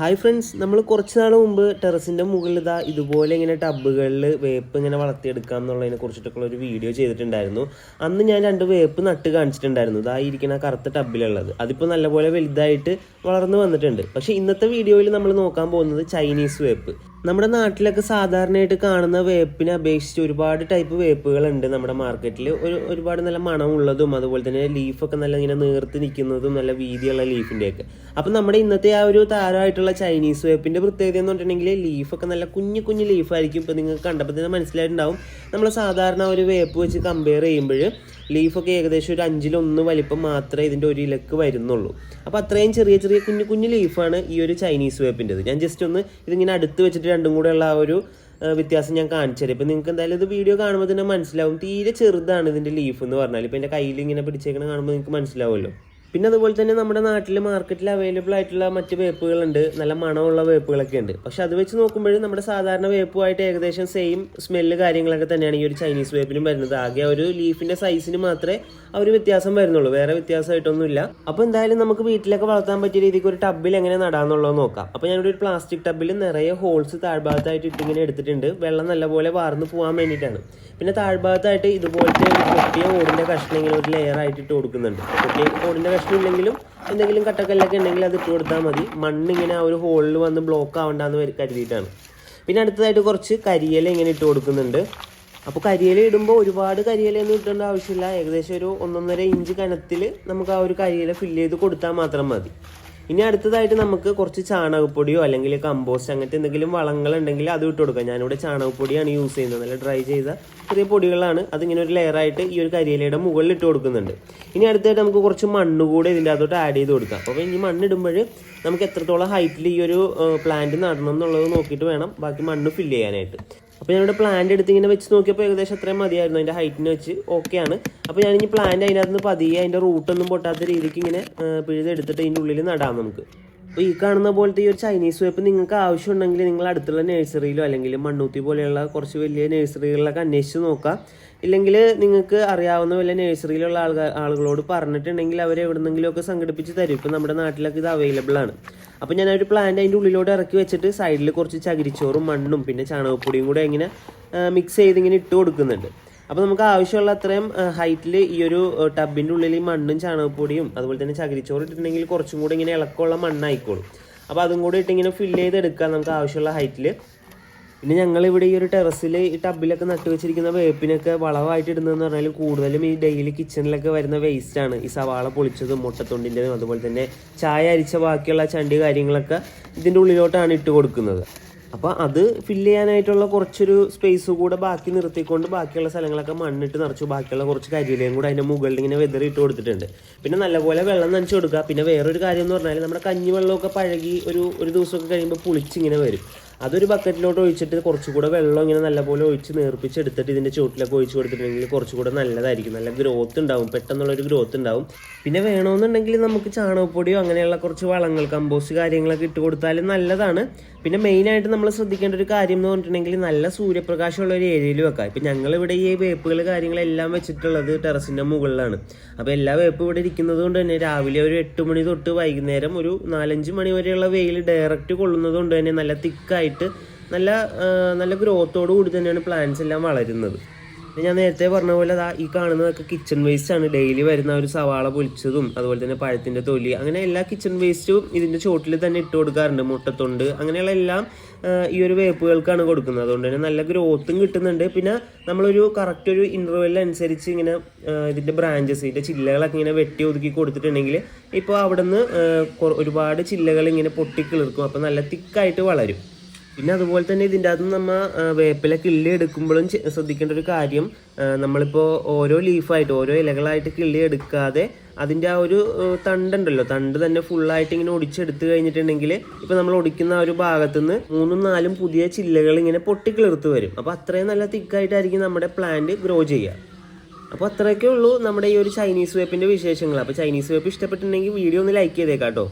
Hi friends നമ്മൾ കുറച്ച് നാൾ മുമ്പ് ടെറസിന്റെ മുകളിൽ ഇതാ ഇതുപോലെ ഇങ്ങനെ ടബുകളിൽ വേപ്പ് ഇങ്ങനെ വളർത്തിയെടുക്കാം എന്നുള്ളതിനെ കുറിച്ചിട്ടൊക്കെ ഒരു വീഡിയോ ചെയ്തിട്ടുണ്ടായിരുന്നു. അന്ന് ഞാൻ രണ്ട് വേപ്പ് നട്ട് കാണിച്ചിട്ടുണ്ടായിരുന്നു. ഇതാ ഇരിക്കുന്ന കറുത്ത ടബിലുള്ളത് അതിപ്പോൾ നല്ലപോലെ വലുതായിട്ട് വളർന്നു വന്നിട്ടുണ്ട്. പക്ഷേ ഇന്നത്തെ വീഡിയോയിൽ നമ്മൾ നോക്കാൻ പോകുന്നത് ചൈനീസ് വേപ്പ്. നമ്മുടെ നാട്ടിലൊക്കെ സാധാരണയായിട്ട് കാണുന്ന വേപ്പിനെ അപേക്ഷിച്ച് ഒരുപാട് ടൈപ്പ് വേപ്പുകളുണ്ട് നമ്മുടെ മാർക്കറ്റിൽ ഒരു ഒരുപാട് നല്ല മണമുള്ളതും അതുപോലെ തന്നെ ലീഫൊക്കെ നല്ല ഇങ്ങനെ നേർത്ത് നിൽക്കുന്നതും നല്ല വീതിയുള്ള ലീഫിന്റെയൊക്കെ അപ്പം നമ്മുടെ ഇന്നത്തെ ആ ഒരു താരമായിട്ടുള്ള ചൈനീസ് വേപ്പിന്റെ പ്രത്യേകത എന്ന് പറഞ്ഞിട്ടുണ്ടെങ്കിൽ ലീഫൊക്കെ നല്ല കുഞ്ഞു കുഞ്ഞു ലീഫായിരിക്കും ഇപ്പോൾ നിങ്ങൾക്ക് കണ്ടപ്പോൾ തന്നെ മനസ്സിലായിട്ടുണ്ടാവും. നമ്മൾ സാധാരണ ഒരു വേപ്പ് വെച്ച് കമ്പയർ ചെയ്യുമ്പോൾ ലീഫൊക്കെ ഏകദേശം ഒരു അഞ്ചിലൊന്ന് വലിപ്പം മാത്രമേ ഇതിന്റെ ഒരു ഇലക്ക് വരുന്നുള്ളൂ. അപ്പോൾ അത്രയും ചെറിയ ചെറിയ കുഞ്ഞു കുഞ്ഞു ലീഫാണ് ഈ ഒരു ചൈനീസ് വേപ്പിന്റെത് ഞാൻ ജസ്റ്റ് ഒന്ന് ഇതിങ്ങനെ അടുത്ത് വെച്ചിട്ട് രണ്ടും കൂടെയുള്ള ആ ഒരു വ്യത്യാസം ഞാൻ കാണിച്ചു തരാം. ഇപ്പം നിങ്ങൾക്ക് എന്തായാലും ഇത് വീഡിയോ കാണുമ്പോൾ തന്നെ മനസ്സിലാവും. തീരെ ചെറുതാണ് ഇതിന്റെ ലീഫ് എന്ന് പറഞ്ഞാൽ ഇപ്പം എന്റെ കയ്യിൽ ഇങ്ങനെ പിടിച്ചേക്കണ കാണുമ്പോൾ നിങ്ങൾക്ക് മനസ്സിലാവുമല്ലോ. പിന്നെ അതുപോലെ തന്നെ നമ്മുടെ നാട്ടിൽ മാർക്കറ്റിൽ അവൈലബിൾ ആയിട്ടുള്ള മറ്റ് വേപ്പുകളുണ്ട്. നല്ല മണമുള്ള വേപ്പുകളൊക്കെ ഉണ്ട്. പക്ഷെ അത് വെച്ച് നോക്കുമ്പോഴും നമ്മുടെ സാധാരണ വേപ്പുമായിട്ട് ഏകദേശം സെയിം സ്മെല്ല് കാര്യങ്ങളൊക്കെ തന്നെയാണ് ഈ ഒരു ചൈനീസ് വേപ്പിനും വരുന്നത്. ആകെ ഒരു ലീഫിന്റെ സൈസിന് മാത്രമേ ആ ഒരു വ്യത്യാസം വരുന്നുള്ളൂ. വേറെ വ്യത്യാസമായിട്ടൊന്നുമില്ല. അപ്പോൾ എന്തായാലും നമുക്ക് വീട്ടിലൊക്കെ വളർത്താൻ പറ്റിയ രീതിക്ക് ഒരു ടബിൽ എങ്ങനെ നടാന്നുള്ളത് നോക്കാം. അപ്പോൾ ഞാനിവിടെ ഒരു പ്ലാസ്റ്റിക് ടബിൽ നിറയെ ഹോൾസ് താഴ്ഭാഗത്തായിട്ട് ഇട്ടിങ്ങനെ എടുത്തിട്ടുണ്ട്. വെള്ളം നല്ലപോലെ വാർന്ന് പോകാൻ വേണ്ടിയിട്ടാണ്. പിന്നെ താഴ്ഭാഗത്തായിട്ട് ഇതുപോലത്തെ കുട്ടിയെ ഓടിന്റെ കഷ്ണം ഇങ്ങനെ ഒരു ലെയർ ആയിട്ട് ഇട്ട് കൊടുക്കുന്നുണ്ട്. പൊട്ടിയ ഓടിന്റെ കഷ്ണം ഇല്ലെങ്കിലും എന്തെങ്കിലും കട്ടക്കല്ലൊക്കെ ഉണ്ടെങ്കിൽ അത് ഇട്ട് കൊടുത്താൽ മതി. മണ്ണ് ഇങ്ങനെ ആ ഒരു ഹോളിൽ വന്ന് ബ്ലോക്ക് ആവണ്ടെന്ന് കരുതിയിട്ടാണ്. പിന്നെ അടുത്തതായിട്ട് കുറച്ച് കരിയില ഇങ്ങനെ ഇട്ട് കൊടുക്കുന്നുണ്ട്. അപ്പോൾ കരിയില ഇടുമ്പോൾ ഒരുപാട് കരിയിലയൊന്നും ഇട്ടേണ്ട ആവശ്യമില്ല. ഏകദേശം ഒരു ഒന്നൊന്നര ഇഞ്ച് കനത്തിൽ നമുക്ക് ആ ഒരു കരിയില ഫില്ല് ചെയ്ത് കൊടുത്താൽ മാത്രം മതി. ഇനി അടുത്തതായിട്ട് നമുക്ക് കുറച്ച് ചാണകപ്പൊടിയോ അല്ലെങ്കിൽ കമ്പോസ്റ്റ് അങ്ങനത്തെ എന്തെങ്കിലും വളങ്ങൾ ഉണ്ടെങ്കിൽ അത് ഇട്ട് കൊടുക്കാം. ഞാനിവിടെ ചാണകപ്പൊടിയാണ് യൂസ് ചെയ്യുന്നത്. നല്ല ഡ്രൈ ചെയ്ത ചെറിയ പൊടികളാണ്. അതിങ്ങനെ ഒരു ലെയറായിട്ട് ഈ ഒരു കരിയിലയുടെ മുകളിൽ ഇട്ട് കൊടുക്കുന്നുണ്ട്. ഇനി അടുത്തായിട്ട് നമുക്ക് കുറച്ച് മണ്ണ് കൂടെ ഇതിന്റെ അകത്തോട്ട് ആഡ് ചെയ്ത് കൊടുക്കാം. അപ്പോൾ ഇനി മണ്ണ് ഇടുമ്പോൾ നമുക്ക് എത്രത്തോളം ഹൈറ്റിൽ ഈ ഒരു പ്ലാന്റ് നടണം എന്നുള്ളത് നോക്കിയിട്ട് വേണം. ബാക്കി മണ്ണ് ഫില്ല് ചെയ്യാനായിട്ട്. അപ്പോൾ ഞാനിവിടെ പ്ലാന്റ് എടുത്ത് ഇങ്ങനെ വെച്ച് നോക്കിയപ്പോൾ ഏകദേശം അത്രയും മതിയായിരുന്നു. അതിന്റെ ഹൈറ്റിന് വെച്ച് ഓക്കെയാണ് അപ്പോൾ ഞാനിനി പ്ലാന്റ് അതിനകത്ത് നിന്ന് പതിയെ അതിന്റെ റൂട്ടൊന്നും പൊട്ടാത്ത രീതിക്ക് ഇങ്ങനെ പിഴുതെടുത്തിട്ട് അതിന്റെ ഉള്ളിൽ നടാം നമുക്ക്. അപ്പോൾ ഈ കാണുന്ന പോലത്തെ ഈ ഒരു ചൈനീസ് വേപ്പ് നിങ്ങൾക്ക് ആവശ്യമുണ്ടെങ്കിൽ നിങ്ങൾ അടുത്തുള്ള നഴ്സറിയിലോ അല്ലെങ്കിൽ മണ്ണൂത്തി പോലെയുള്ള കുറച്ച് വലിയ നഴ്സറികളിലൊക്കെ അന്വേഷിച്ച് നോക്കാം. ഇല്ലെങ്കിൽ നിങ്ങൾക്ക് അറിയാവുന്ന വല്ല നഴ്സറിയിലുള്ള ആൾക്കാർ ആളുകളോട് പറഞ്ഞിട്ടുണ്ടെങ്കിൽ അവർ എവിടെന്നെങ്കിലുമൊക്കെ സംഘടിപ്പിച്ച് തരും. ഇപ്പം നമ്മുടെ നാട്ടിലൊക്കെ ഇത് അവൈലബിൾ ആണ്. അപ്പോൾ ഞാൻ ഒരു പ്ലാന്റ് അതിന്റെ ഉള്ളിലോട്ട് ഇറക്കി വെച്ചിട്ട് സൈഡിൽ കുറച്ച് ചകിരിച്ചോറും മണ്ണും പിന്നെ ചാണകപ്പൊടിയും കൂടെ ഇങ്ങനെ മിക്സ് ചെയ്ത് ഇങ്ങനെ ഇട്ട് കൊടുക്കുന്നുണ്ട്. അപ്പോൾ നമുക്ക് ആവശ്യമുള്ള അത്രയും ഹൈറ്റിൽ ഈ ഒരു ടബിന്റെ ഉള്ളിൽ ഈ മണ്ണും ചാണകപ്പൊടിയും അതുപോലെ തന്നെ ചകിരിച്ചോറ് ഇട്ടിട്ടുണ്ടെങ്കിൽ കുറച്ചും കൂടി ഇങ്ങനെ ഇളക്കമുള്ള മണ്ണായിക്കോളും. അപ്പോൾ അതും കൂടി ഇട്ടിങ്ങനെ ഫില്ല് ചെയ്തെടുക്കാം നമുക്ക് ആവശ്യമുള്ള ഹൈറ്റിൽ പിന്നെ ഞങ്ങൾ ഇവിടെ ഈ ഒരു ടെറസിൽ ഈ ടബിലൊക്കെ നട്ടു വെച്ചിരിക്കുന്ന വേപ്പിനൊക്കെ വളമായിട്ട് ഇടുന്നതെന്ന് പറഞ്ഞാൽ കൂടുതലും ഈ ഡെയിലി കിച്ചണിലൊക്കെ വരുന്ന വേസ്റ്റാണ് ഈ സവാള പൊളിച്ചതും മുട്ടത്തൊണ്ടിന്റെതും അതുപോലെ തന്നെ ചായ അരിച്ച ബാക്കിയുള്ള ചണ്ടി കാര്യങ്ങളൊക്കെ ഇതിന്റെ ഉള്ളിലോട്ടാണ് ഇട്ട് കൊടുക്കുന്നത്. അപ്പോൾ അത് ഫില്ല് ചെയ്യാനായിട്ടുള്ള കുറച്ചൊരു സ്പേസ് കൂടെ ബാക്കി നിർത്തിക്കൊണ്ട് ബാക്കിയുള്ള സ്ഥലങ്ങളൊക്കെ മണ്ണിട്ട് നിറച്ചു. ബാക്കിയുള്ള കുറച്ച് കരിയിലയും കൂടെ അതിന്റെ മുകളിൽ ഇങ്ങനെ വെതറി ഇട്ട് കൊടുത്തിട്ടുണ്ട്. പിന്നെ നല്ലപോലെ വെള്ളം നനച്ച് കൊടുക്കുക. പിന്നെ വേറൊരു കാര്യം എന്ന് പറഞ്ഞാൽ നമ്മുടെ കഞ്ഞി വെള്ളമൊക്കെ പഴകി ഒരു ഒരു ദിവസമൊക്കെ കഴിയുമ്പോൾ പുളിച്ചിങ്ങനെ വരും. അതൊരു ബക്കറ്റിലോട്ട് ഒഴിച്ചിട്ട് കുറച്ചുകൂടെ വെള്ളം ഇങ്ങനെ നല്ലപോലെ ഒഴിച്ച് നേർപ്പിച്ചെടുത്തിട്ട് ഇതിന്റെ ചുവട്ടിലൊക്കെ ഒഴിച്ച് കൊടുത്തിട്ടുണ്ടെങ്കിൽ കുറച്ചുകൂടെ നല്ലതായിരിക്കും. നല്ല ഗ്രോത്ത് ഉണ്ടാവും. പെട്ടെന്നുള്ളൊരു ഗ്രോത്ത് ഉണ്ടാവും. പിന്നെ വേണമെന്നുണ്ടെങ്കിൽ നമുക്ക് ചാണകപ്പൊടിയോ അങ്ങനെയുള്ള കുറച്ച് വളങ്ങൾ കമ്പോസ്റ്റ് കാര്യങ്ങളൊക്കെ ഇട്ട് കൊടുത്താലും നല്ലതാണ്. പിന്നെ മെയിനായിട്ട് നമ്മൾ ശ്രദ്ധിക്കേണ്ട ഒരു കാര്യം എന്ന് പറഞ്ഞിട്ടുണ്ടെങ്കിൽ നല്ല സൂര്യപ്രകാശമുള്ള ഒരു ഏരിയയിൽ വെക്കാം. ഇപ്പം ഞങ്ങളിവിടെ ഈ വേപ്പുകൾ കാര്യങ്ങളെല്ലാം വെച്ചിട്ടുള്ളത് ടെറസിന്റെ മുകളിലാണ്. അപ്പോൾ എല്ലാ വേപ്പും ഇവിടെ ഇരിക്കുന്നത് കൊണ്ട് തന്നെ രാവിലെ ഒരു എട്ട് മണി തൊട്ട് വൈകുന്നേരം ഒരു നാലഞ്ച് മണി വരെയുള്ള വെയിൽ ഡയറക്റ്റ് കൊള്ളുന്നത് കൊണ്ട് തന്നെ നല്ല തിക്കായിട്ട് നല്ല നല്ല ഗ്രോത്തോടു കൂടി തന്നെയാണ് പ്ലാന്റ്സ് എല്ലാം വളരുന്നത്. ഞാൻ നേരത്തെ പറഞ്ഞ പോലെ അതാ ഈ കാണുന്നതൊക്കെ കിച്ചൺ വേസ്റ്റ് ആണ്. ഡെയിലി വരുന്ന ഒരു സവാള പൊളിച്ചതും അതുപോലെ തന്നെ പഴത്തിന്റെ തൊലി അങ്ങനെ എല്ലാ കിച്ചൺ വേസ്റ്റും ഇതിന്റെ ചോട്ടിൽ തന്നെ ഇട്ട് കൊടുക്കാറുണ്ട്. മുട്ടത്തൊണ്ട് അങ്ങനെയുള്ള എല്ലാം ഈ ഒരു വേപ്പുകൾക്കാണ് കൊടുക്കുന്നത്. അതുകൊണ്ട് തന്നെ നല്ല ഗ്രോത്തും കിട്ടുന്നുണ്ട്. പിന്നെ നമ്മളൊരു കറക്റ്റ് ഒരു ഇന്റർവെല്ലനുസരിച്ച് ഇങ്ങനെ ഇതിന്റെ ബ്രാഞ്ചസ് ഇതിന്റെ ചില്ലകളൊക്കെ ഇങ്ങനെ വെട്ടി ഒതുക്കി കൊടുത്തിട്ടുണ്ടെങ്കിൽ ഇപ്പോൾ അവിടെ നിന്ന് ഒരുപാട് ചില്ലകൾ ഇങ്ങനെ പൊട്ടിക്കിളിർക്കും അപ്പോൾ നല്ല തിക്കായിട്ട് വളരും. പിന്നെ അതുപോലെ തന്നെ ഇതിന്റെ അകത്ത് നമ്മൾ വേപ്പില കിള്ളി എടുക്കുമ്പോഴും ശ്രദ്ധിക്കേണ്ട ഒരു കാര്യം നമ്മളിപ്പോൾ ഓരോ ലീഫായിട്ട് ഓരോ ഇലകളായിട്ട് കിള്ളി എടുക്കാതെ അതിന്റെ ആ ഒരു തണ്ടുണ്ടല്ലോ തണ്ട് തന്നെ ഫുള്ളായിട്ട് ഇങ്ങനെ ഒടിച്ചെടുത്ത് കഴിഞ്ഞിട്ടുണ്ടെങ്കിൽ ഇപ്പോൾ നമ്മൾ ഒടിക്കുന്ന ആ ഒരു ഭാഗത്തുനിന്ന് മൂന്നും നാലും പുതിയ ചില്ലകൾ ഇങ്ങനെ പൊട്ടിക്കിളിർത്ത് വരും. അപ്പോൾ അത്രയും നല്ല തിക്കായിട്ടായിരിക്കും നമ്മുടെ പ്ലാന്റ് ഗ്രോ ചെയ്യുക അപ്പോൾ അത്രയൊക്കെ ഉള്ളൂ നമ്മുടെ ഈ ഒരു ചൈനീസ് വേപ്പിന്റെ വിശേഷങ്ങൾ. അപ്പോൾ ചൈനീസ് വേപ്പ് ഇഷ്ടപ്പെട്ടിട്ടുണ്ടെങ്കിൽ വീഡിയോ ഒന്ന് ലൈക്ക് ചെയ്തേക്കാം കേട്ടോ